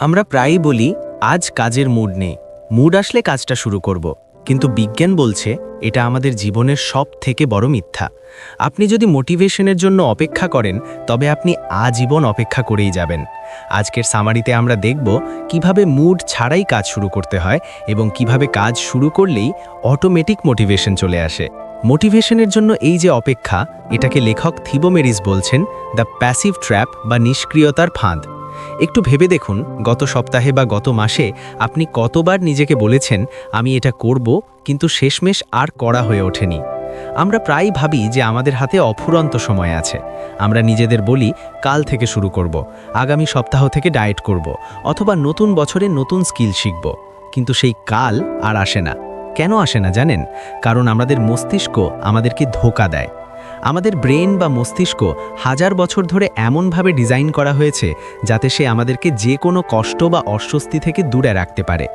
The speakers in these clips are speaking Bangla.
আমরা প্রায়ই বলি, আজ কাজের মুড নেই। মুড আসলে কাজটা শুরু করব। কিন্তু বিজ্ঞান বলছে, এটা আমাদের জীবনের সব থেকে বড় মিথ্যা। আপনি যদি মোটিভেশনের জন্য অপেক্ষা করেন, তবে আপনি আজীবন অপেক্ষা করেই যাবেন। আজকের সামারিতে আমরা দেখব, কীভাবে মুড ছাড়াই কাজ শুরু করতে হয় এবং কীভাবে কাজ শুরু করলেই অটোমেটিক মোটিভেশন চলে আসে। মোটিভেশনের জন্য এই যে অপেক্ষা, এটাকে লেখক থিবোমেরিস বলছেন দ্য প্যাসিভ ট্র্যাপ বা নিষ্ক্রিয়তার ফাঁদ। একটু ভেবে দেখুন, গত সপ্তাহে বা গত মাসে আপনি কতবার নিজেকে বলেছেন, আমি এটা করব, কিন্তু শেষমেশ আর করা হয়ে ওঠেনি। আমরা প্রায় ভাবি যে আমাদের হাতে অফুরন্ত সময় আছে। আমরা নিজেদের বলি, কাল থেকে শুরু করব, আগামী সপ্তাহ থেকে ডায়েট করব, অথবা নতুন বছরে নতুন স্কিল শিখব। কিন্তু সেই কাল আর আসে না। কেন আসে না জানেন? কারণ আমাদের মস্তিষ্ক আমাদেরকে ধোকা দেয়। আমাদের ব্রেন বা মস্তিষ্ক হাজার বছর ধরে এমনভাবে ডিজাইন করা হয়েছে যাতে সে আমাদেরকে যে কোনো কষ্ট বা অস্বস্তি থেকে দূরে রাখতে পারে।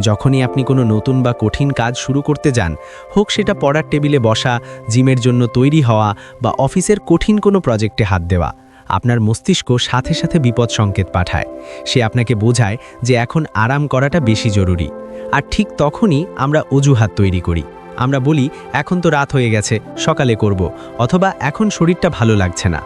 যখনই আপনি কোনো নতুন বা কঠিন কাজ শুরু করতে যান, হোক সেটা পড়ার টেবিলে বসা, জিমের জন্য তৈরি হওয়া বা অফিসের কঠিন কোনো প্রজেক্টে হাত দেওয়া, আপনার মস্তিষ্ক সাথে সাথে বিপদ সংকেত পাঠায়। সে আপনাকে বোঝায় যে এখন আরাম করাটা বেশি জরুরি। আর ঠিক তখনই আমরা অজুহাত তৈরি করি। আমরা বলি, এখন তো রাত হয়ে গেছে, সকালে করব, অথবা এখন শরীরটা ভালো লাগছে না।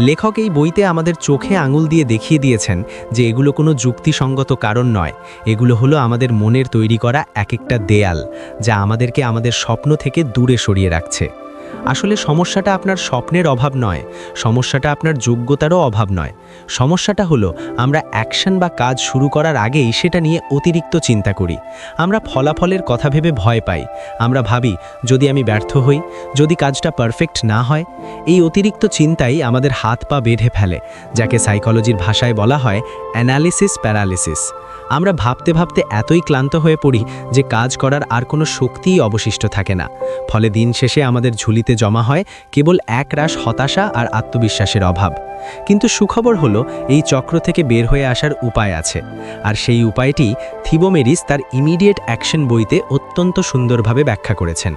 লেখক এই বইতে আমাদের চোখে আঙুল দিয়ে দেখিয়ে দিয়েছেন যে এগুলো কোনো যুক্তিসঙ্গত কারণ নয়, এগুলো হলো আমাদের মনের তৈরি করা এক একটা দেয়াল, যা আমাদেরকে আমাদের স্বপ্ন থেকে দূরে সরিয়ে রাখছে। আসলে সমস্যাটা আপনার স্বপ্নের অভাব নয়, সমস্যাটা আপনার যোগ্যতারও অভাব নয়। সমস্যাটা হলো, আমরা অ্যাকশন বা কাজ শুরু করার আগেই সেটা নিয়ে অতিরিক্ত চিন্তা করি। আমরা ফলাফলের কথা ভেবে ভয় পাই। আমরা ভাবি, যদি আমি ব্যর্থ হই, যদি কাজটা পারফেক্ট না হয়, এই অতিরিক্ত চিন্তাই আমাদের হাত পা বেঁধে ফেলে, যাকে সাইকোলজির ভাষায় বলা হয় অ্যানালিসিস প্যারালিসিস। আমরা ভাবতে ভাবতে এতই ক্লান্ত হয়ে পড়ি যে কাজ করার আর কোনো শক্তিই অবশিষ্ট থাকে না। ফলে দিন শেষে আমাদের ঝুলিতে জমা হয় কেবল এক রাশ হতাশা আর আত্মবিশ্বাসের অভাব। কিন্তু সুখবর হলো, এই চক্র থেকে বের হয়ে আসার উপায় আছে। আর সেই উপায়টি থিবোমেরিস তার ইমিডিয়েট অ্যাকশন বইতে অত্যন্ত সুন্দরভাবে ব্যাখ্যা করেছেন।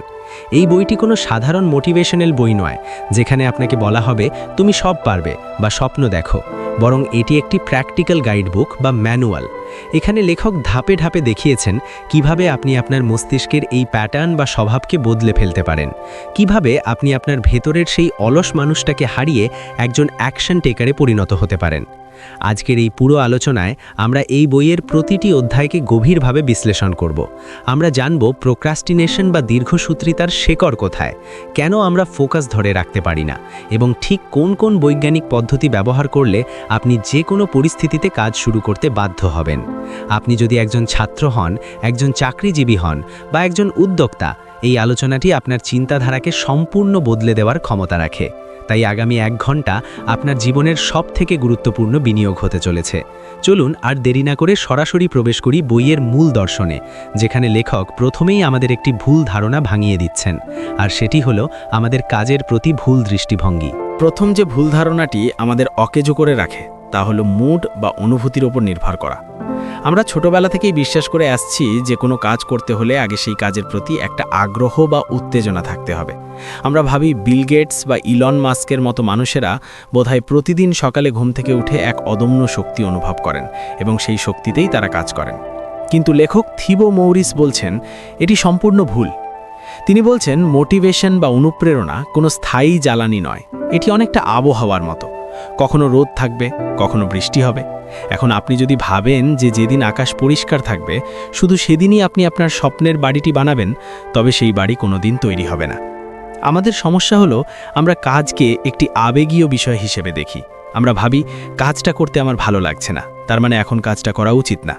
এই বইটি কোনো সাধারণ মোটিভেশনাল বই নয়, যেখানে আপনাকে বলা হবে, তুমি সব পারবে বা স্বপ্ন দেখো বরং এটি একটি প্র্যাকটিক্যাল গাইডবুক বা ম্যানুয়াল। এখানে লেখক ধাপে ধাপে দেখিয়েছেন কীভাবে আপনি আপনার মস্তিষ্কের এই প্যাটার্ন বা স্বভাবকে বদলে ফেলতে পারেন। কীভাবে আপনি আপনার ভেতরের সেই অলস মানুষটাকে হারিয়ে একজন অ্যাকশন টেকারে পরিণত হতে পারেন। আজকের এই পুরো আলোচনায় আমরা এই বইয়ের প্রতিটি অধ্যায়কে গভীরভাবে বিশ্লেষণ করব। আমরা জানব প্রোক্রাস্টিনেশন বা দীর্ঘসূত্রিতার শেকড় কোথায়, কেন আমরা ফোকাস ধরে রাখতে পারি না, এবং ঠিক কোন কোন বৈজ্ঞানিক পদ্ধতি ব্যবহার করলে আপনি যে কোনো পরিস্থিতিতে কাজ শুরু করতে বাধ্য হবেন। আপনি যদি একজন ছাত্র হন, একজন চাকরিজীবী হন বা একজন উদ্যোক্তা, এই আলোচনাটি আপনার চিন্তাধারাকে সম্পূর্ণ বদলে দেওয়ার ক্ষমতা রাখে। তাই আগামী এক ঘণ্টা আপনার জীবনের সব থেকে গুরুত্বপূর্ণ বিনিয়োগ হতে চলেছে। চলুন আর দেরি না করে সরাসরি প্রবেশ করি বইয়ের মূল দর্শনে, যেখানে লেখক প্রথমেই আমাদের একটি ভুল ধারণা ভাঙিয়ে দিচ্ছেন, আর সেটি হলো আমাদের কাজের প্রতি ভুল দৃষ্টিভঙ্গি। প্রথম যে ভুল ধারণাটি আমাদের অকেজো করে রাখে, তা হলো মুড বা অনুভূতির ওপর নির্ভর করা। আমরা ছোটবেলা থেকেই বিশ্বাস করে আসছি যে কোনো কাজ করতে হলে আগে সেই কাজের প্রতি একটা আগ্রহ বা উত্তেজনা থাকতে হবে। আমরা ভাবি বিল গেটস বা ইলন মাস্কের মতো মানুষেরা বোধহয় প্রতিদিন সকালে ঘুম থেকে উঠে এক অদম্য শক্তি অনুভব করেন এবং সেই শক্তিতেই তারা কাজ করেন। কিন্তু লেখক থিবো মৌরিস বলছেন, এটি সম্পূর্ণ ভুল। তিনি বলছেন, মোটিভেশন বা অনুপ্রেরণা কোনো স্থায়ী জ্বালানি নয়। এটি অনেকটা আবহাওয়ার মতো। কখনো রোদ থাকবে, কখনো বৃষ্টি হবে। এখন আপনি যদি ভাবেন যে যেদিন আকাশ পরিষ্কার থাকবে, শুধু সেদিনই আপনি আপনার স্বপ্নের বাড়িটি বানাবেন, তবে সেই বাড়ি কোনোদিন তৈরি হবে না। আমাদের সমস্যা হলো, আমরা কাজকে একটি আবেগীয় বিষয় হিসেবে দেখি। আমরা ভাবি, কাজটা করতে আমার ভালো লাগছে না, তার মানে এখন কাজটা করা উচিত না।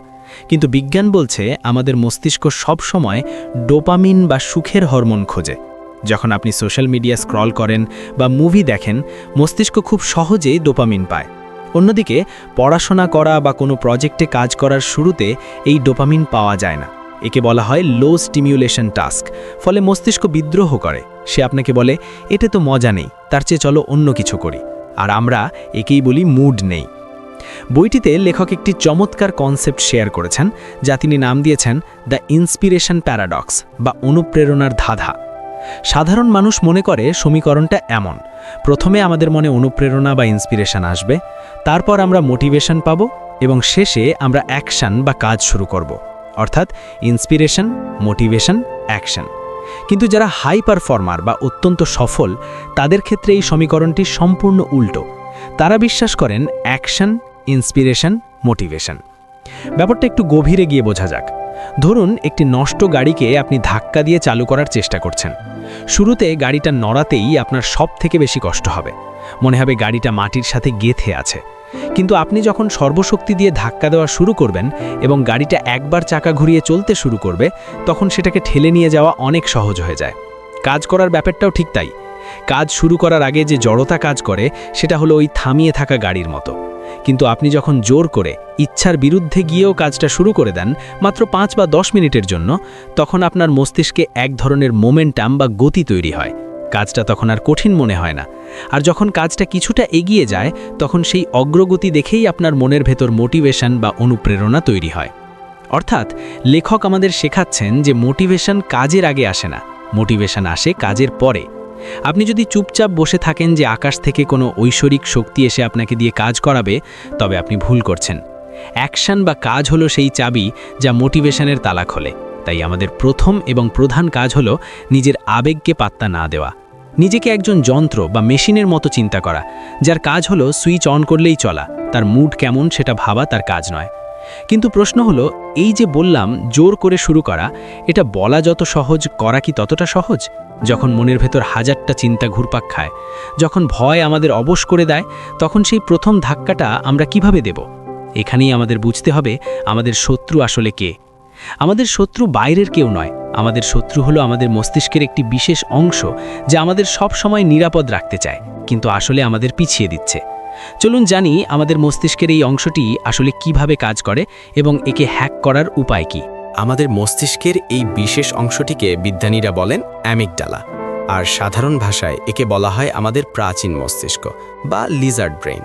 কিন্তু বিজ্ঞান বলছে, আমাদের মস্তিষ্ক সব সময় ডোপামিন বা সুখের হরমোন খোঁজে। যখন আপনি সোশ্যাল মিডিয়া স্ক্রল করেন বা মুভি দেখেন, মস্তিষ্ক খুব সহজেই ডোপামিন পায়। অন্যদিকে, পড়াশোনা করা বা কোনো প্রজেক্টে কাজ করার শুরুতে এই ডোপামিন পাওয়া যায় না। একে বলা হয় লো স্টিমিউলেশন টাস্ক ফলে মস্তিষ্ক বিদ্রোহ করে। সে আপনাকে বলে এতে তো মজা নেই, তার চেয়ে চলো অন্য কিছু করি। আর আমরা একেই বলি মুড নেই। বইটিতে লেখক একটি চমৎকার কনসেপ্ট শেয়ার করেছেন, যা তিনি নাম দিয়েছেন দ্য ইন্সপিরেশন প্যারাডক্স বা অনুপ্রেরণার ধাঁধা। সাধারণ মানুষ মনে করে সমীকরণটা এমন। প্রথমে আমাদের মনে অনুপ্রেরণা বা ইন্সপিরেশন আসবে, তারপর আমরা মোটিভেশন পাবো এবং শেষে আমরা অ্যাকশন বা কাজ শুরু করব। অর্থাৎ ইন্সপিরেশন মোটিভেশন অ্যাকশন কিন্তু যারা হাই পারফর্মার বা অত্যন্ত সফল, তাদের ক্ষেত্রে এই সমীকরণটি সম্পূর্ণ উল্টো। তারা বিশ্বাস করেন অ্যাকশন ইন্সপিরেশন মোটিভেশন ব্যাপারটা একটু গভীরে গিয়ে বোঝা যাক। ধরুন, একটি নষ্ট গাড়িকে আপনি ধাক্কা দিয়ে চালু করার চেষ্টা করছেন। শুরুতে গাড়িটা নড়াতেই আপনার সব থেকে বেশি কষ্ট হবে। মনে হবে গাড়িটা মাটির সাথে গেথে আছে। কিন্তু আপনি যখন সর্বশক্তি দিয়ে ধাক্কা দেওয়া শুরু করবেন এবং গাড়িটা একবার চাকা ঘুরিয়ে চলতে শুরু করবে, তখন সেটাকে ঠেলে নিয়ে যাওয়া অনেক সহজ হয়ে যায়। কাজ করার ব্যাপারটাও ঠিক তাই। কাজ শুরু করার আগে যে জড়তা কাজ করে, সেটা হলো ওই থামিয়ে থাকা গাড়ির মতো। কিন্তু আপনি যখন জোর করে, ইচ্ছার বিরুদ্ধে গিয়েও কাজটা শুরু করে দেন, মাত্র পাঁচ বা দশ মিনিটের জন্য, তখন আপনার মস্তিষ্কে এক ধরনের মোমেন্টাম বা গতি তৈরি হয়। কাজটা তখন আর কঠিন মনে হয় না। আর যখন কাজটা কিছুটা এগিয়ে যায়, তখন সেই অগ্রগতি দেখেই আপনার মনের ভেতর মোটিভেশন বা অনুপ্রেরণা তৈরি হয়। অর্থাৎ, লেখক আমাদের শেখাচ্ছেন যে মোটিভেশন কাজের আগে আসে না। মোটিভেশন আসে কাজের পরে। আপনি যদি চুপচাপ বসে থাকেন যে আকাশ থেকে কোনো ঐশ্বরিক শক্তি এসে আপনাকে দিয়ে কাজ করাবে, তবে আপনি ভুল করছেন। অ্যাকশন বা কাজ হলো সেই চাবি যা মোটিভেশনের তালা খোলে। তাই আমাদের প্রথম এবং প্রধান কাজ হলো নিজের আবেগকে পাত্তা না দেওয়া। নিজেকে একজন যন্ত্র বা মেশিনের মতো চিন্তা করা, যার কাজ হলো সুইচ অন করলেই চলা, তার মুড কেমন সেটা ভাবা তার কাজ নয়। কিন্তু প্রশ্ন হলো, এই যে বললাম, জোর করে শুরু করা, এটা বলা যত সহজ, করা কি ততটা সহজ? যখন মনের ভেতর হাজারটা চিন্তা ঘুরপাক খায়, যখন ভয় আমাদের অবশ করে দেয়, তখন সেই প্রথম ধাক্কাটা আমরা কীভাবে দেব? এখানেই আমাদের বুঝতে হবে আমাদের শত্রু আসলে কে। আমাদের শত্রু বাইরের কেউ নয়, আমাদের শত্রু হলো আমাদের মস্তিষ্কের একটি বিশেষ অংশ যা আমাদের সব সময় নিরাপদ রাখতে চায়, কিন্তু আসলে আমাদের পিছিয়ে দিচ্ছে। চলুন জানি আমাদের মস্তিষ্কের এই অংশটি আসলে কীভাবে কাজ করে এবং একে হ্যাক করার উপায় কি। আমাদের মস্তিষ্কের এই বিশেষ অংশটিকে বিজ্ঞানীরা বলেন অ্যামিকডালা আর সাধারণ ভাষায় একে বলা হয় আমাদের প্রাচীন মস্তিষ্ক বা লিজার্ড ব্রেইন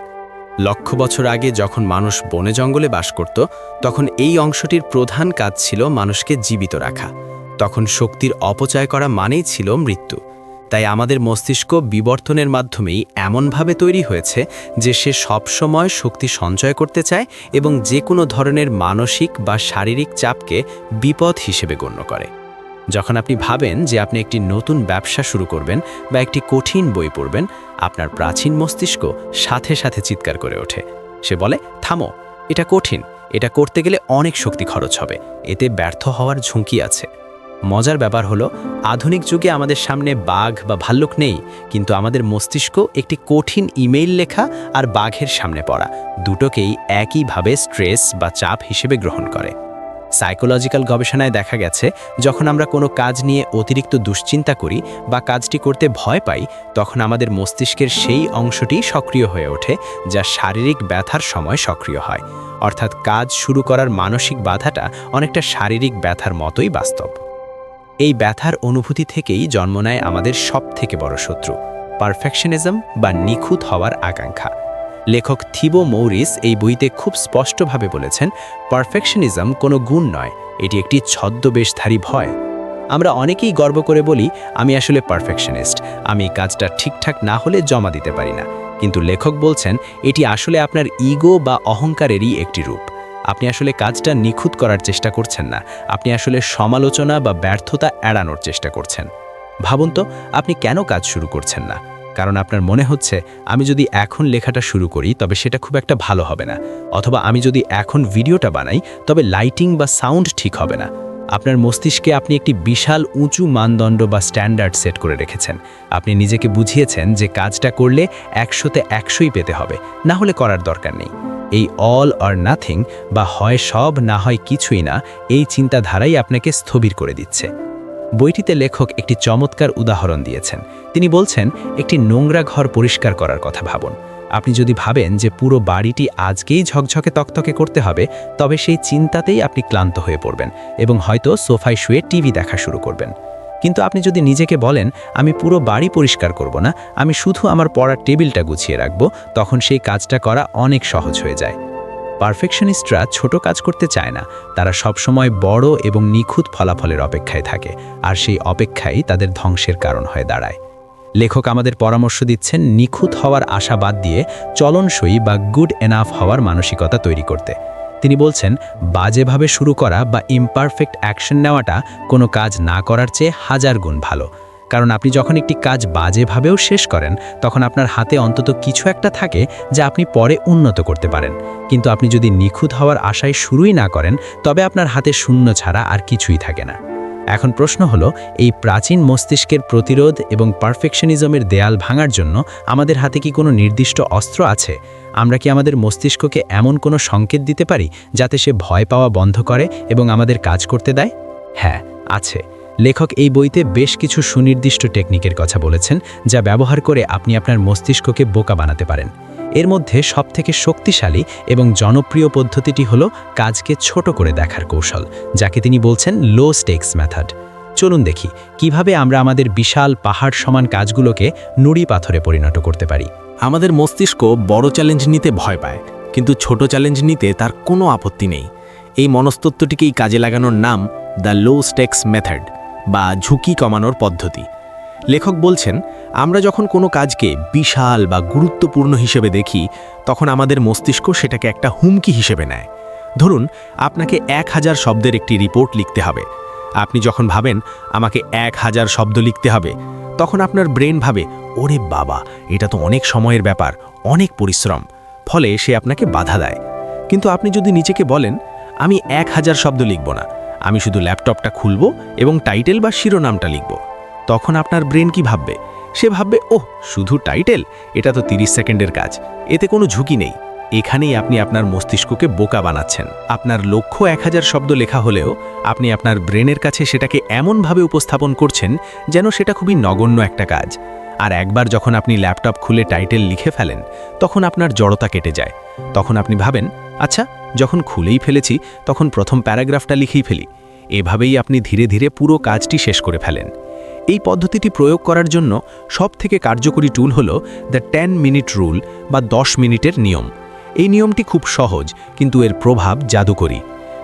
লক্ষ বছর আগে যখন মানুষ বনে জঙ্গলে বাস করত, তখন এই অংশটির প্রধান কাজ ছিল মানুষকে জীবিত রাখা। তখন শক্তির অপচয় করা মানেই ছিল মৃত্যু। তাই আমাদের মস্তিষ্ক বিবর্তনের মাধ্যমেই এমনভাবে তৈরি হয়েছে যে সে সবসময় শক্তি সঞ্চয় করতে চায় এবং যে কোনো ধরনের মানসিক বা শারীরিক চাপকে বিপদ হিসেবে গণ্য করে। যখন আপনি ভাবেন যে আপনি একটি নতুন ব্যবসা শুরু করবেন বা একটি কঠিন বই পড়বেন, আপনার প্রাচীন মস্তিষ্ক সাথে সাথে চিৎকার করে ওঠে। সে বলে, থামো, এটা কঠিন। এটা করতে গেলে অনেক শক্তি খরচ হবে। এতে ব্যর্থ হওয়ার ঝুঁকি আছে। মজার ব্যাপার হলো, আধুনিক যুগে আমাদের সামনে বাঘ বা ভাল্লুক নেই, কিন্তু আমাদের মস্তিষ্ক একটি কঠিন ইমেইল লেখা আর বাঘের সামনে পড়া, দুটোকেই একইভাবে স্ট্রেস বা চাপ হিসেবে গ্রহণ করে। সাইকোলজিক্যাল গবেষণায় দেখা গেছে, যখন আমরা কোনো কাজ নিয়ে অতিরিক্ত দুশ্চিন্তা করি বা কাজটি করতে ভয় পাই, তখন আমাদের মস্তিষ্কের সেই অংশটি সক্রিয় হয়ে ওঠে, যা শারীরিক ব্যথার সময় সক্রিয় হয়। অর্থাৎ কাজ শুরু করার মানসিক বাধাটা অনেকটা শারীরিক ব্যথার মতোই বাস্তব। এই ব্যথার অনুভূতি থেকেই জন্ম নেয় আমাদের সব থেকে বড় শত্রু, পারফেকশনিজম বা নিখুঁত হওয়ার আকাঙ্ক্ষা। লেখক থিবো মৌরিস এই বইতে খুব স্পষ্টভাবে বলেছেন, পারফেকশনিজম কোনো গুণ নয়, এটি একটি ছদ্মবেশধারী ভয়। আমরা অনেকেই গর্ব করে বলি, আমি আসলে পারফেকশনিস্ট, আমি কাজটা ঠিকঠাক না হলে জমা দিতে পারি না। কিন্তু লেখক বলছেন, এটি আসলে আপনার ইগো বা অহংকারেরই একটি রূপ। আপনি আসলে কাজটা নিখুঁত করার চেষ্টা করছেন না। আপনি আসলে সমালোচনা বা ব্যর্থতা এড়ানোর চেষ্টা করছেন। ভাবুন তো, আপনি কেন কাজ শুরু করছেন না? কারণ আপনার মনে হচ্ছে, আমি যদি এখন লেখাটা শুরু করি, তবে সেটা খুব একটা ভালো হবে না। অথবা আমি যদি এখন ভিডিওটা বানাই, তবে লাইটিং বা সাউন্ড ঠিক হবে না। আপনার মস্তিষ্কে আপনি একটি বিশাল উঁচু মানদণ্ড বা স্ট্যান্ডার্ড সেট করে রেখেছেন। আপনি নিজেকে বুঝিয়েছেন যে কাজটা করলে একশোতে একশোই পেতে হবে। না হলে করার দরকার নেই। এই অল অর নাথিং বা হয় সব, না হয় কিছুই না, এই চিন্তাধারাই আপনাকে স্থবির করে দিচ্ছে। বইটিতে লেখক একটি চমৎকার উদাহরণ দিয়েছেন। তিনি বলছেন, একটি নোংরা ঘর পরিষ্কার করার কথা ভাবুন। আপনি যদি ভাবেন যে পুরো বাড়িটি আজকেই ঝকঝকে তকতকে করতে হবে, তবে সেই চিন্তাতেই আপনি ক্লান্ত হয়ে পড়বেন এবং হয়তো সোফায় শুয়ে টিভি দেখা শুরু করবেন। কিন্তু আপনি যদি নিজেকে বলেন, আমি পুরো বাড়ি পরিষ্কার করব না, আমি শুধু আমার পড়ার টেবিলটা গুছিয়ে রাখব তখন সেই কাজটা করা অনেক সহজ হয়ে যায়। পারফেকশনিস্টরা ছোট কাজ করতে চায় না, তারা সবসময় বড় এবং নিখুঁত ফলাফলের অপেক্ষায় থাকে, আর সেই অপেক্ষাই তাদের ধ্বংসের কারণ হয়ে দাঁড়ায়। লেখক আমাদের পরামর্শ দিচ্ছেন, নিখুঁত হওয়ার আশা বাদ দিয়ে চলনসই বা গুড এনাফ হওয়ার মানসিকতা তৈরি করতে। তিনি বলছেন, বাজেভাবে শুরু করা বা ইমপারফেক্ট অ্যাকশন নেওয়াটা কোনো কাজ না করার চেয়ে হাজার গুণ ভালো। কারণ আপনি যখন একটি কাজ বাজেভাবেও শেষ করেন, তখন আপনার হাতে অন্তত কিছু একটা থাকে যা আপনি পরে উন্নত করতে পারেন। কিন্তু আপনি যদি নিখুঁত হওয়ার আশায় শুরুই না করেন, তবে আপনার হাতে শূন্য ছাড়া আর কিছুই থাকে না। এখন প্রশ্ন হলো, এই প্রাচীন মস্তিষ্কের প্রতিরোধ এবং পারফেকশনিজমের দেয়াল ভাঙার জন্য আমাদের হাতে কি কোনো নির্দিষ্ট অস্ত্র আছে? আমরা কি আমাদের মস্তিষ্ককে এমন কোনো সংকেত দিতে পারি যাতে সে ভয় পাওয়া বন্ধ করে এবং আমাদের কাজ করতে দেয়? হ্যাঁ আছে। লেখক এই বইতে বেশ কিছু সুনির্দিষ্ট টেকনিকের কথা বলেছেন, যা ব্যবহার করে আপনি আপনার মস্তিষ্ককে বোকা বানাতে পারেন। এর মধ্যে সবথেকে শক্তিশালী এবং জনপ্রিয় পদ্ধতিটি হল কাজকে ছোট করে দেখার কৌশল, যাকে তিনি বলছেন লো স্টেক্স মেথড চলুন দেখি, কীভাবে আমরা আমাদের বিশাল পাহাড় সমান কাজগুলোকে নুড়ি পাথরে পরিণত করতে পারি। আমাদের মস্তিষ্ক বড় চ্যালেঞ্জ নিতে ভয় পায়, কিন্তু ছোট চ্যালেঞ্জ নিতে তার কোনো আপত্তি নেই। এই মনস্তত্ত্বটিকেই কাজে লাগানোর নাম দ্য লো স্টেক্স মেথড বা ঝুঁকি কমানোর পদ্ধতি। লেখক বলছেন, আমরা যখন কোনো কাজকে বিশাল বা গুরুত্বপূর্ণ হিসেবে দেখি, তখন আমাদের মস্তিষ্ক সেটাকে একটা হুমকি হিসেবে নেয়। ধরুন, আপনাকে এক হাজার শব্দের একটি রিপোর্ট লিখতে হবে। আপনি যখন ভাবেন, আমাকে এক হাজার শব্দ লিখতে হবে, তখন আপনার ব্রেন ভাবে, ওরে বাবা, এটা তো অনেক সময়ের ব্যাপার, অনেক পরিশ্রম। ফলে সে আপনাকে বাধা দেয়। কিন্তু আপনি যদি নিজেকে বলেন, আমি এক হাজার শব্দ লিখব না, আমি শুধু ল্যাপটপটা খুলব এবং টাইটেল বা শিরোনামটা লিখব। তখন আপনার ব্রেন কি ভাববে? সে ভাববে, ওহ, শুধু টাইটেল? এটা তো 30 সেকেন্ডের কাজ। এতে কোনো ঝুঁকি নেই। এখানেই আপনি আপনার মস্তিষ্ককে বোকা বানাচ্ছেন। আপনার লক্ষ্য এক হাজার শব্দ লেখা হলেও আপনি আপনার ব্রেনের কাছে সেটাকে এমনভাবে উপস্থাপন করছেন যেন সেটা খুবই নগণ্য একটা কাজ। আর একবার যখন আপনি ল্যাপটপ খুলে টাইটেল লিখে ফেলেন, তখন আপনার জড়তা কেটে যায়। তখন আপনি ভাবেন আচ্ছা যখন খুলেই ফেলেছি, তখন প্রথম প্যারাগ্রাফটা লিখেই ফেলি। এভাবেই আপনি ধীরে ধীরে পুরো কাজটি শেষ করে ফেলেন। এই পদ্ধতিটি প্রয়োগ করার জন্য সবথেকে কার্যকরী টুল হল দ্য টেন মিনিট রুল বা দশ মিনিটের নিয়ম। এই নিয়মটি খুব সহজ, কিন্তু এর প্রভাব জাদুকরী।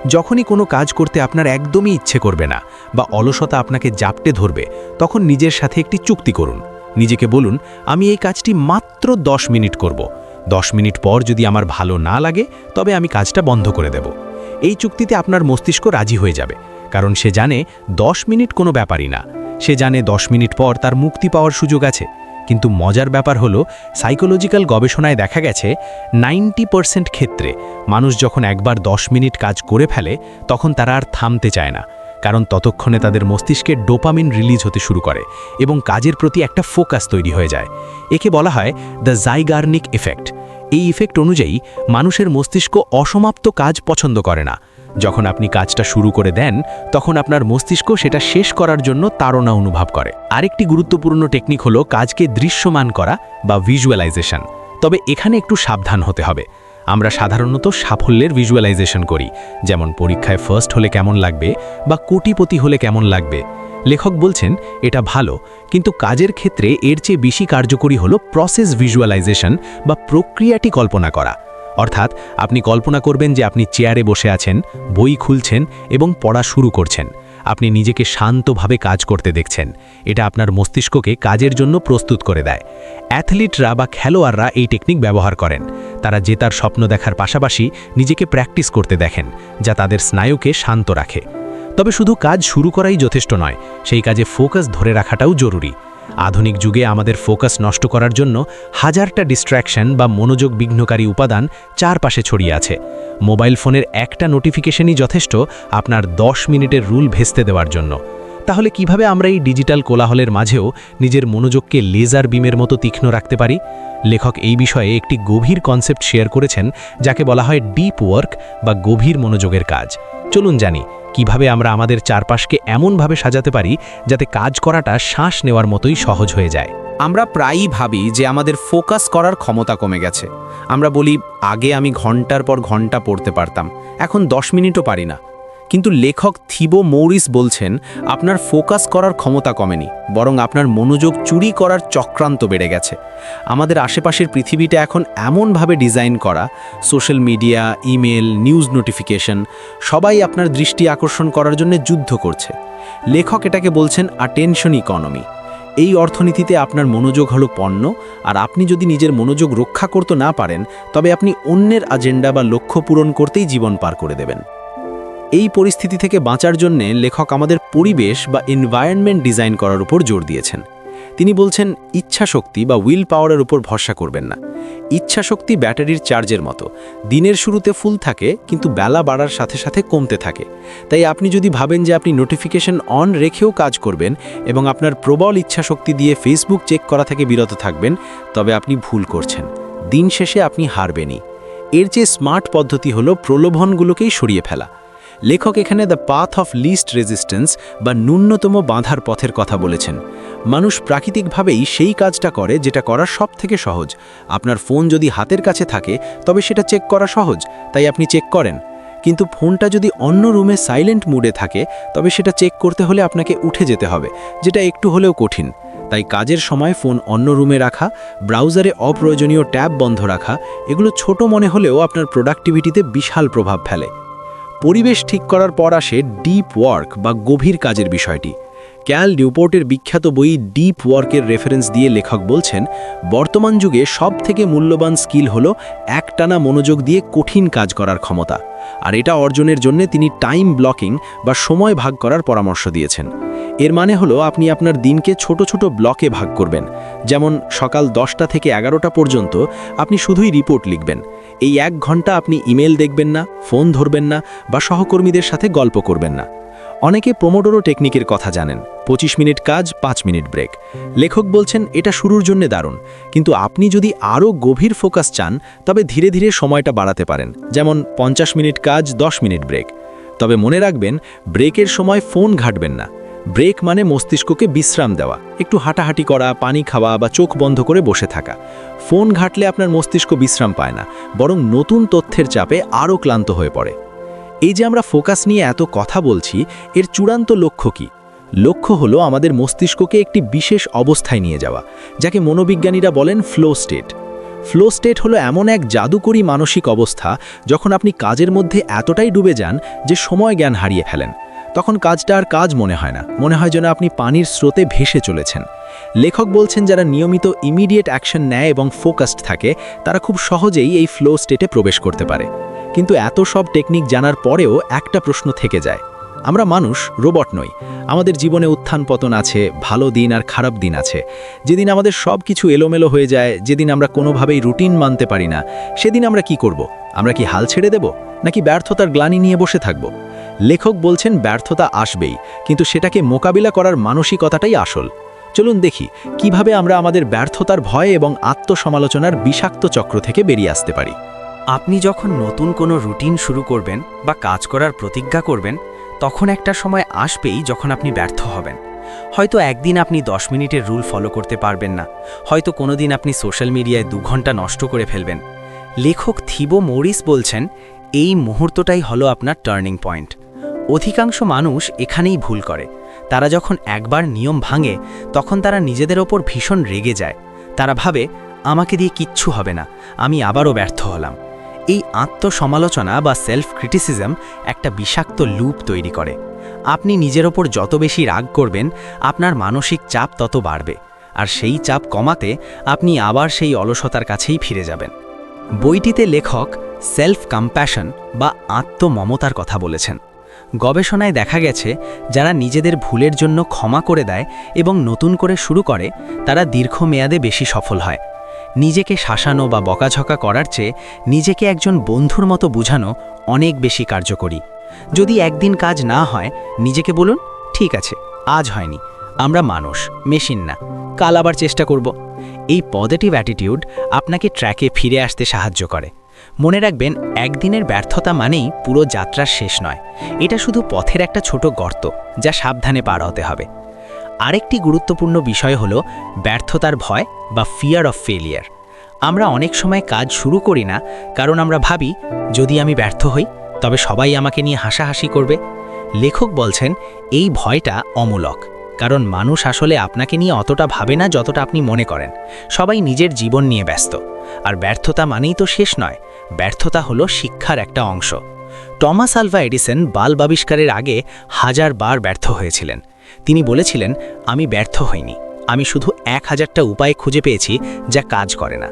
যখনই কোনো কাজ করতে আপনার একদমই ইচ্ছে করবে না বা অলসতা আপনাকে জাপটে ধরবে, তখন নিজের সাথে একটি চুক্তি করুন। নিজেকে বলুন, আমি এই কাজটি মাত্র দশ মিনিট করব। দশ মিনিট পর যদি আমার ভালো না লাগে, তবে আমি কাজটা বন্ধ করে দেব। এই চুক্তিতে আপনার মস্তিষ্ক রাজি হয়ে যাবে। কারণ সে জানে দশ মিনিট কোনো ব্যাপারই না। সে জানে দশ মিনিট পর তার মুক্তি পাওয়ার সুযোগ আছে। কিন্তু মজার ব্যাপার হলো সাইকোলজিক্যাল গবেষণায় দেখা গেছে, নাইনটি পার্সেন্ট ক্ষেত্রে মানুষ যখন একবার দশ মিনিট কাজ করে ফেলে, তখন তারা আর থামতে চায় না। কারণ ততক্ষণে তাদের মস্তিষ্কে ডোপামিন রিলিজ হতে শুরু করে এবং কাজের প্রতি একটা ফোকাস তৈরি হয়ে যায়। একে বলা হয় দ্য জাইগার্নিক এফেক্ট এই ইফেক্ট অনুযায়ী মানুষের মস্তিষ্ক অসমাপ্ত কাজ পছন্দ করে না। যখন আপনি কাজটা শুরু করে দেন, তখন আপনার মস্তিষ্ক সেটা শেষ করার জন্য তাড়না অনুভব করে। আরেকটি গুরুত্বপূর্ণ টেকনিক হলো কাজকে দৃশ্যমান করা বা ভিজুয়ালাইজেশন তবে এখানে একটু সাবধান হতে হবে। আমরা সাধারণত সাফল্যের ভিজুয়ালাইজেশন করি, যেমন পরীক্ষায় ফার্স্ট হলে কেমন লাগবে বা কোটিপতি হলে কেমন লাগবে। লেখক বলছেন, এটা ভালো, কিন্তু কাজের ক্ষেত্রে এর চেয়ে বেশি কার্যকরী হলো প্রসেস ভিজুয়ালাইজেশন বা প্রক্রিয়াটি কল্পনা করা। অর্থাৎ আপনি কল্পনা করবেন যে আপনি চেয়ারে বসে আছেন, বই খুলছেন এবং পড়া শুরু করছেন। আপনি নিজেকে শান্তভাবে কাজ করতে দেখছেন। এটা আপনার মস্তিষ্ককে কাজের জন্য প্রস্তুত করে দেয়। অ্যাথলিটরা বা খেলোয়াড়রা এই টেকনিক ব্যবহার করেন। তারা জেতার স্বপ্ন দেখার পাশাপাশি নিজেকে প্র্যাকটিস করতে দেখেন, যা তাদের স্নায়ুকে শান্ত রাখে। তবে শুধু কাজ শুরু করাই যথেষ্ট নয়, সেই কাজে ফোকাস ধরে রাখাটাও জরুরি। আধুনিক যুগে আমাদের ফোকাস নষ্ট করার জন্য হাজারটা ডিস্ট্র্যাকশন বা মনোযোগ বিঘ্নকারী উপাদান চারপাশে ছড়িয়ে আছে। মোবাইল ফোনের একটা নোটিফিকেশনই যথেষ্ট আপনার দশ মিনিটের রুল ভেস্তে দেওয়ার জন্য। তাহলে কীভাবে আমরা এই ডিজিটাল কোলাহলের মাঝেও নিজের মনোযোগকে লেজার বিমের মতো তীক্ষ্ণ রাখতে পারি? লেখক এই বিষয়ে একটি গভীর কনসেপ্ট শেয়ার করেছেন, যাকে বলা হয় ডিপ ওয়ার্ক বা গভীর মনোযোগের কাজ। চলুন জানি, কীভাবে আমরা আমাদের চারপাশকে এমনভাবে সাজাতে পারি যাতে কাজ করাটা শ্বাস নেওয়ার মতোই সহজ হয়ে যায়। আমরা প্রায়ই ভাবি যে আমাদের ফোকাস করার ক্ষমতা কমে গেছে। আমরা বলি, আগে আমি ঘণ্টার পর ঘণ্টা পড়তে পারতাম, এখন দশ মিনিটও পারি না। কিন্তু লেখক থিবো মৌরিস বলছেন, আপনার ফোকাস করার ক্ষমতা কমেনি, বরং আপনার মনোযোগ চুরি করার চক্রান্ত বেড়ে গেছে। আমাদের আশেপাশের পৃথিবীটা এখন এমনভাবে ডিজাইন করা, social media, email, news notification, সবাই আপনার দৃষ্টি আকর্ষণ করার জন্য যুদ্ধ করছে। লেখক এটাকে বলছেন আটেনশন ইকোনমি এই অর্থনীতিতে আপনার মনোযোগ হলো পণ্য, আর আপনি যদি নিজের মনোযোগ রক্ষা করতে না পারেন, তবে আপনি অন্যের আজেন্ডা বা লক্ষ্য পূরণ করতেই জীবন পার করে দেবেন। এই পরিস্থিতি থেকে বাঁচার জন্যে লেখক আমাদের পরিবেশ বা এনভায়রনমেন্ট ডিজাইন করার উপর জোর দিয়েছেন। তিনি বলছেন ইচ্ছা শক্তি বা উইল পাওয়ারের উপর ভরসা করবেন না। ইচ্ছা শক্তি ব্যাটারির চার্জের মতো। দিনের শুরুতে ফুল থাকে, কিন্তু বেলা বাড়ার সাথে সাথে কমতে থাকে। তাই আপনি যদি ভাবেন যে আপনি নোটিফিকেশন অন রেখেও কাজ করবেন এবং আপনার প্রবল ইচ্ছা শক্তি দিয়ে ফেসবুক চেক করা থেকে বিরত থাকবেন, তবে আপনি ভুল করছেন। দিন শেষে আপনি হারবেনই। এর চেয়ে স্মার্ট পদ্ধতি হলো প্রলোভনগুলোকেই সরিয়ে ফেলা। লেখক এখানে the path of least resistance বা ন্যূনতম বাঁধার পথের কথা বলেছেন। মানুষ প্রাকৃতিকভাবেই সেই কাজটা করে যেটা করা সব থেকে সহজ। আপনার ফোন যদি হাতের কাছে থাকে, তবে সেটা চেক করা সহজ, তাই আপনি চেক করেন। কিন্তু ফোনটা যদি অন্য রুমে সাইলেন্ট মুডে থাকে, তবে সেটা চেক করতে হলে আপনাকে উঠে যেতে হবে, যেটা একটু হলেও কঠিন। তাই কাজের সময় ফোন অন্য রুমে রাখা, ব্রাউজারে অপ্রয়োজনীয় ট্যাব বন্ধ রাখা, এগুলো ছোট মনে হলেও আপনার প্রোডাক্টিভিটিতে বিশাল প্রভাব ফেলে। পরিবেশ ঠিক করার পর আসে ডিপ ওয়ার্ক বা গভীর কাজের বিষয়টি। ক্যাল ডিউপোর্টের বিখ্যাত বই ডিপ ওয়ার্কের রেফারেন্স দিয়ে লেখক বলছেন, বর্তমান যুগে সব থেকে মূল্যবান স্কিল হল একটানা মনোযোগ দিয়ে কঠিন কাজ করার ক্ষমতা। আর এটা অর্জনের জন্য তিনি টাইম ব্লকিং বা সময় ভাগ করার পরামর্শ দিয়েছেন। এর মানে হলো আপনি আপনার দিনকে ছোট ছোট ব্লকে ভাগ করবেন। যেমন সকাল দশটা থেকে এগারোটা পর্যন্ত আপনি শুধুই রিপোর্ট লিখবেন। এই এক ঘণ্টা আপনি ইমেল দেখবেন না, ফোন ধরবেন না বা সহকর্মীদের সাথে গল্প করবেন না। অনেকে প্রোমোডোরো টেকনিকের কথা জানেন ২৫ মিনিট কাজ, পাঁচ মিনিট ব্রেক লেখক বলছেন, এটা শুরুর জন্য দারুণ। কিন্তু আপনি যদি আরও গভীর ফোকাস চান, তবে ধীরে ধীরে সময়টা বাড়াতে পারেন। যেমন পঞ্চাশ মিনিট কাজ ১০ মিনিট ব্রেক তবে মনে রাখবেন ব্রেকের সময় ফোন ঘাটবেন না। ব্রেক মানে মস্তিষ্ককে বিশ্রাম দেওয়া। একটু হাঁটাহাঁটি করা, পানি খাওয়া বা চোখ বন্ধ করে বসে থাকা। ফোন ঘাটলে আপনার মস্তিষ্ক বিশ্রাম পায় না, বরং নতুন তথ্যের চাপে আরও ক্লান্ত হয়ে পড়ে। এই যে আমরা ফোকাস নিয়ে এত কথা বলছি, এর চূড়ান্ত লক্ষ্য কি? লক্ষ্য হলো আমাদের মস্তিষ্ককে একটি বিশেষ অবস্থায় নিয়ে যাওয়া, যাকে মনোবিজ্ঞানীরা বলেন ফ্লো স্টেট। ফ্লো স্টেট হলো এমন এক জাদুকরী মানসিক অবস্থা যখন আপনি কাজের মধ্যে এতটাই ডুবে যান যে সময় জ্ঞান হারিয়ে ফেলেন। তখন কাজটা আর কাজ মনে হয় না। মনে হয় যেন আপনি পানির স্রোতে ভেসে চলেছেন। লেখক বলছেন, যারা নিয়মিত ইমিডিয়েট অ্যাকশন নেয় এবং ফোকাসড থাকে, তারা খুব সহজেই এই ফ্লো স্টেটে প্রবেশ করতে পারে। কিন্তু এত সব টেকনিক জানার পরেও একটা প্রশ্ন থেকে যায়। আমরা মানুষ রোবট নই। আমাদের জীবনে উত্থান পতন আছে, ভালো দিন আর খারাপ দিন আছে। যেদিন আমাদের সব কিছু এলোমেলো হয়ে যায়, যেদিন আমরা কোনোভাবেই রুটিন মানতে পারি না, সেদিন আমরা কি করব? আমরা কি হাল ছেড়ে দেব? নাকি ব্যর্থতার গ্লানি নিয়ে বসে থাকব? লেখক বলছেন ব্যর্থতা আসবেই, কিন্তু সেটাকে মোকাবিলা করার মানসিকতাটাই আসল। চলুন দেখি, কীভাবে আমরা আমাদের ব্যর্থতার ভয় এবং আত্মসমালোচনার বিষাক্ত চক্র থেকে বেরিয়ে আসতে পারি। আপনি যখন নতুন কোনো রুটিন শুরু করবেন বা কাজ করার প্রতিজ্ঞা করবেন, তখন একটা সময় আসবেই যখন আপনি ব্যর্থ হবেন। হয়তো একদিন আপনি দশ মিনিটের রুল ফলো করতে পারবেন না, হয়তো কোনো দিন আপনি সোশ্যাল মিডিয়ায় দু ঘণ্টা নষ্ট করে ফেলবেন। লেখক থিবো মরিস বলছেন, এই মুহূর্তটাই হলো আপনার টার্নিং পয়েন্ট। অধিকাংশ মানুষ এখানেই ভুল করে। তারা যখন একবার নিয়ম ভাঙে, তখন তারা নিজেদের ওপর ভীষণ রেগে যায়। তারা ভাবে, আমাকে দিয়ে কিচ্ছু হবে না, আমি আবারও ব্যর্থ হলাম। এই আত্মসমালোচনা বা সেলফ ক্রিটিসিজম একটা বিষাক্ত লুপ তৈরি করে। আপনি নিজের ওপর যত বেশি রাগ করবেন, আপনার মানসিক চাপ তত বাড়বে। আর সেই চাপ কমাতে আপনি আবার সেই অলসতার কাছেই ফিরে যাবেন। বইটিতে লেখক সেলফ কম্প্যাশন বা আত্মমমতার কথা বলেছেন। গবেষণায় দেখা গেছে, যারা নিজেদের ভুলের জন্য ক্ষমা করে দেয় এবং নতুন করে শুরু করে, তারা দীর্ঘমেয়াদে বেশি সফল হয়। নিজেকে শাসানো বা বকাঝকা করার চেয়ে নিজেকে একজন বন্ধুর মতো বুঝানো অনেক বেশি কার্যকরী। যদি একদিন কাজ না হয়, নিজেকে বলুন, ঠিক আছে, আজ হয়নি, আমরা মানুষ, মেশিন না, কাল আবার চেষ্টা করব। এই পজিটিভ অ্যাটিটিউড আপনাকে ট্র্যাকে ফিরে আসতে সাহায্য করে। মনে রাখবেন, একদিনের ব্যর্থতা মানেই পুরো যাত্রার শেষ নয়। এটা শুধু পথের একটা ছোট গর্ত, যা সাবধানে পার হতে হবে। আরেকটি গুরুত্বপূর্ণ বিষয় হল ব্যর্থতার ভয় বা ফিয়ার অফ ফেলিয়ার আমরা অনেক সময় কাজ শুরু করি না, কারণ আমরা ভাবি, যদি আমি ব্যর্থ হই, তবে সবাই আমাকে নিয়ে হাসাহাসি করবে। লেখক বলছেন, এই ভয়টা অমূলক, কারণ মানুষ আসলে আপনাকে নিয়ে অতটা ভাবে না যতটা আপনি মনে করেন। সবাই নিজের জীবন নিয়ে ব্যস্ত, আর ব্যর্থতা মানেই তো শেষ নয়। ব্যর্থতা হলো শিক্ষার একটা অংশ। টমাস আলভা এডিসন বাল্ব আবিষ্কারের আগে হাজার বার ব্যর্থ হয়েছিলেন। তিনি বলেছিলেন, আমি ব্যর্থ হইনি। আমি শুধু এক হাজারটা উপায় খুঁজে পেয়েছি যা কাজ করে না।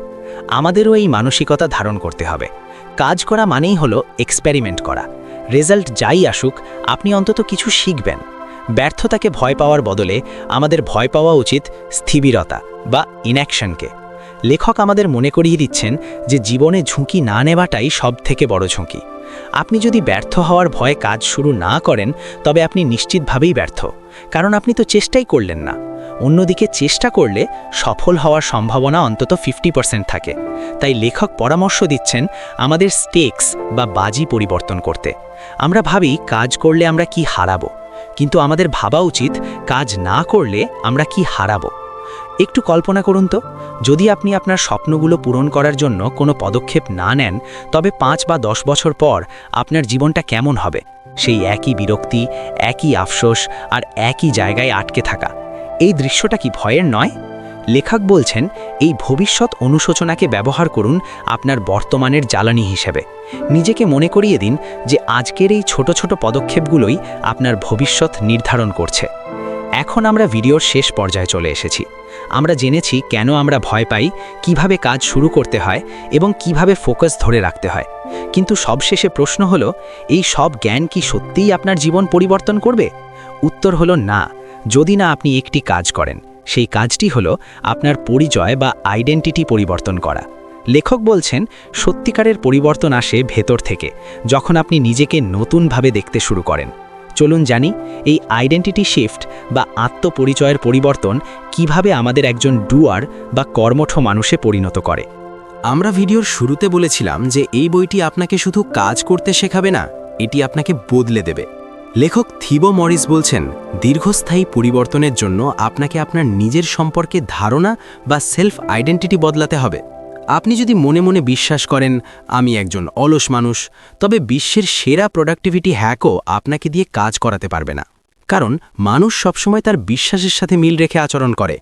আমাদেরও এই মানসিকতা ধারণ করতে হবে। কাজ করা মানেই হলো এক্সপেরিমেন্ট করা। রেজাল্ট যাই আসুক, আপনি অন্তত কিছু শিখবেন। ব্যর্থতাকে ভয় পাওয়ার বদলে আমাদের ভয় পাওয়া উচিত স্থিবিরতা বা ইনঅ্যাকশনকে লেখক আমাদের মনে করিয়ে দিচ্ছেন যে জীবনে ঝুঁকি না নেওয়াটাই সব থেকে বড় ঝুঁকি। আপনি যদি ব্যর্থ হওয়ার ভয়ে কাজ শুরু না করেন, তবে আপনি নিশ্চিতভাবেই ব্যর্থ। কারণ আপনি তো চেষ্টাই করলেন না। অন্যদিকে চেষ্টা করলে সফল হওয়ার সম্ভাবনা অন্তত ফিফটি থাকে। তাই লেখক পরামর্শ দিচ্ছেন আমাদের স্টেক্স বা বাজি পরিবর্তন করতে। আমরা ভাবি কাজ করলে আমরা কি হারাবো? কিন্তু আমাদের ভাবা উচিত কাজ না করলে আমরা কি হারাবো? একটু কল্পনা করুন তো। যদি আপনি আপনার স্বপ্নগুলো পূরণ করার জন্য কোনো পদক্ষেপ না নেন, তবে পাঁচ বা দশ বছর পর আপনার জীবনটা কেমন হবে? সেই একই বিরক্তি, একই আফসোস আর একই জায়গায় আটকে থাকা। এই দৃশ্যটা কি ভয়ের নয়? লেখক বলছেন, এই ভবিষ্যৎ অনুশোচনাকে ব্যবহার করুন আপনার বর্তমানের জ্বালানি হিসেবে। নিজেকে মনে করিয়ে দিন যে আজকের এই ছোট ছোট পদক্ষেপগুলোই আপনার ভবিষ্যৎ নির্ধারণ করছে। এখন আমরা ভিডিওর শেষ পর্যায়ে চলে এসেছি। আমরা জেনেছি কেন আমরা ভয় পাই, কীভাবে কাজ শুরু করতে হয় এবং কীভাবে ফোকাস ধরে রাখতে হয়। কিন্তু সবশেষে প্রশ্ন হলো, এই সব জ্ঞান কি সত্যিই আপনার জীবন পরিবর্তন করবে? উত্তর হলো না। যদি না আপনি একটি কাজ করেন, সেই কাজটি হলো আপনার পরিচয় বা আইডেন্টিটি পরিবর্তন করা। লেখক বলছেন, সত্যিকারের পরিবর্তন আসে ভেতর থেকে, যখন আপনি নিজেকে নতুনভাবে দেখতে শুরু করেন। চলুন জানি এই আইডেন্টিটি শিফট বা আত্মপরিচয়ের পরিবর্তন কীভাবে আমাদের একজন ডুয়ার বা কর্মঠ মানুষে পরিণত করে। আমরা ভিডিওর শুরুতে বলেছিলাম যে এই বইটি আপনাকে শুধু কাজ করতে শেখাবে না, এটি আপনাকে বদলে দেবে। লেখক থিবো মরিস বলছেন, দীর্ঘস্থায়ী পরিবর্তনের জন্য আপনাকে আপনার নিজের সম্পর্কে ধারণা বা সেলফ আইডেন্টিটি বদলাতে হবে। আপনি যদি মনে মনে বিশ্বাস করেন, আমি একজন অলস মানুষ, তবে বিশ্বের সেরা প্রোডাক্টিভিটি হ্যাকও আপনাকে দিয়ে কাজ করাতে পারবে না। কারণ, মানুষ সবসময় তার বিশ্বাসের সাথে মিল রেখে আচরণ করে।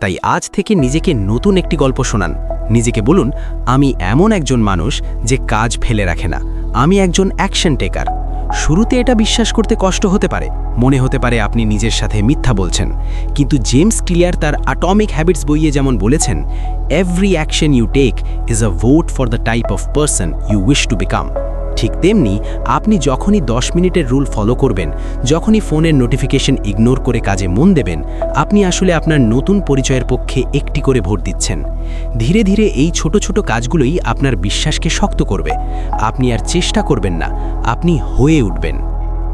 তাই আজ থেকে নিজেকে নতুন একটি গল্প শোনান। নিজেকে বলুন, আমি এমন একজন মানুষ যে কাজ ফেলে রাখে না। আমি একজন অ্যাকশন টেকার শুরুতে এটা বিশ্বাস করতে কষ্ট হতে পারে। মনে হতে পারে আপনি নিজের সাথে মিথ্যা বলছেন। কিন্তু জেমস ক্লিয়ার তার অ্যাটমিক হ্যাবিটস বইয়ে যেমন বলেছেন every action you take is a vote for the type of person you wish to become ঠিক তেমনি আপনি যখনই 10 মিনিটের রুল ফলো করবেন, যখনই ফোনের নোটিফিকেশন ইগনোর করে কাজে মন দেবেন, আপনি আসলে আপনার নতুন পরিচয়ের পক্ষে একটি করে ভোট দিচ্ছেন। ধীরে ধীরে এই ছোট ছোট কাজগুলোই আপনার বিশ্বাসকে শক্ত করবে। আপনি আর চেষ্টা করবেন না, আপনি হয়ে উঠবেন।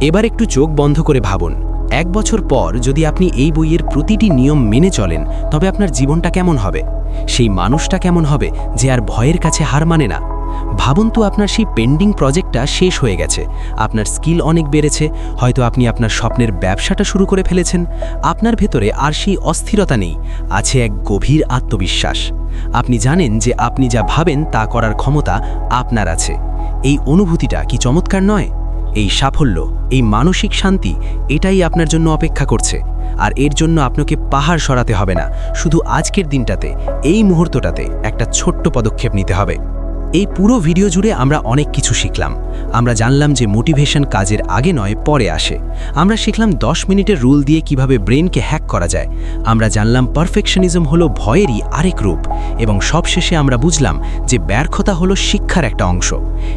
এবার একটু চোখ বন্ধ করে ভাবুন, এক বছর পর যদি আপনি এই বইয়ের প্রতিটি নিয়ম মেনে চলেন, তবে আপনার জীবনটা কেমন হবে? সেই মানুষটা কেমন হবে, যে আর ভয়ের কাছে হার মানে না? ভাবুন তো আপনার সেই পেন্ডিং প্রজেক্টটা শেষ হয়ে গেছে। আপনার স্কিল অনেক বেড়েছে, হয়তো আপনি আপনার স্বপ্নের ব্যবসাটা শুরু করে ফেলেছেন। আপনার ভেতরে আর সেই অস্থিরতা নেই, আছে এক গভীর আত্মবিশ্বাস। আপনি জানেন যে আপনি যা ভাবেন তা করার ক্ষমতা আপনার আছে। এই অনুভূতিটা কি চমৎকার নয়? এই সাফল্য, এই মানসিক শান্তি, এটাই আপনার জন্য অপেক্ষা করছে। আর এর জন্য আপনাকে পাহাড় সরাতে হবে না, শুধু আজকের দিনটাতে, এই মুহূর্তটাতে একটা ছোট্ট পদক্ষেপ নিতে হবে। এই পুরো ভিডিও জুড়ে আমরা অনেক কিছু শিখলাম। আমরা জানলাম যে মোটিভেশন কাজের আগে নয়, পরে আসে। আমরা শিখলাম 10 মিনিটের রুল দিয়ে কীভাবে ব্রেনকে হ্যাক করা যায়। আমরা জানলাম পারফেকশনিজম হলো ভয়েরই আরেক রূপ। এবং সবশেষে আমরা বুঝলাম যে ব্যর্থতা হলো শিক্ষার একটা অংশ।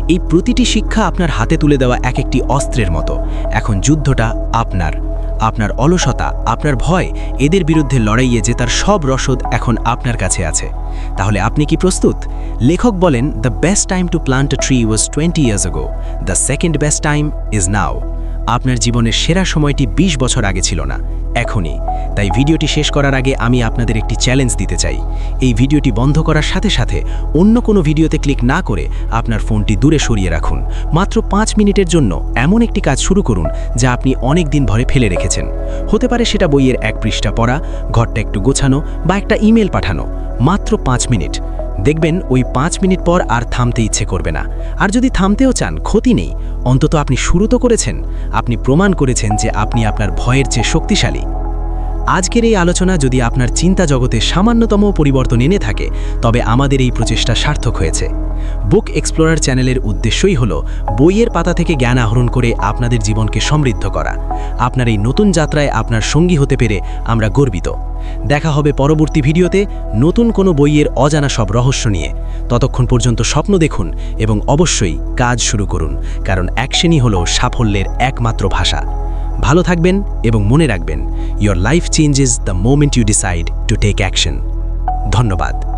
এই প্রতিটি শিক্ষা আপনার হাতে তুলে দেওয়া এক একটি অস্ত্রের মতো। এখন যুদ্ধটা আপনার। আপনার অলসতা, আপনার ভয়, এদের বিরুদ্ধে লড়াইয়ে যে তার সব রসদ এখন আপনার কাছে আছে। তাহলে আপনি কি প্রস্তুত? লেখক বলেন the best time to plant tree was twenty years ago the second best time is now আপনার জীবনের সেরা সময়টি ২০ বছর আগে ছিল না, এখনই। তাই ভিডিওটি শেষ করার আগে আমি আপনাদের একটি চ্যালেঞ্জ দিতে চাই। এই ভিডিওটি বন্ধ করার সাথে সাথে অন্য কোনো ভিডিওতে ক্লিক না করে আপনার ফোনটি দূরে সরিয়ে রাখুন। মাত্র পাঁচ মিনিটের জন্য এমন একটি কাজ শুরু করুন, যা আপনি অনেক দিন ভরে ফেলে রেখেছেন। হতে পারে সেটা বইয়ের এক পৃষ্ঠা পড়া, ঘরটা একটু গোছানো বা একটা ইমেল পাঠানো। মাত্র পাঁচ মিনিট। দেখবেন ওই পাঁচ মিনিট পর আর থামতে ইচ্ছে করবে না। আর যদি থামতেও চান, ক্ষতি নেই। অন্তত আপনি শুরু তো করেছেন। আপনি প্রমাণ করেছেন যে আপনি আপনার ভয়ের চেয়ে শক্তিশালী। আজকের এই আলোচনা যদি আপনার চিন্তা জগতে সামান্যতম পরিবর্তন এনে থাকে, তবে আমাদের এই প্রচেষ্টা সার্থক হয়েছে। বুক এক্সপ্লোরার চ্যানেলের উদ্দেশ্যই হল বইয়ের পাতা থেকে জ্ঞান আহরণ করে আপনাদের জীবনকে সমৃদ্ধ করা। আপনার এই নতুন যাত্রায় আপনার সঙ্গী হতে পেরে আমরা গর্বিত। দেখা হবে পরবর্তী ভিডিওতে নতুন কোনো বইয়ের অজানা সব রহস্য নিয়ে। ততক্ষণ পর্যন্ত স্বপ্ন দেখুন এবং অবশ্যই কাজ শুরু করুন, কারণ অ্যাকশনই হল সাফল্যের একমাত্র ভাষা। ভালো থাকবেন এবং মনে রাখবেন your life changes the moment you decide to take action ধন্যবাদ।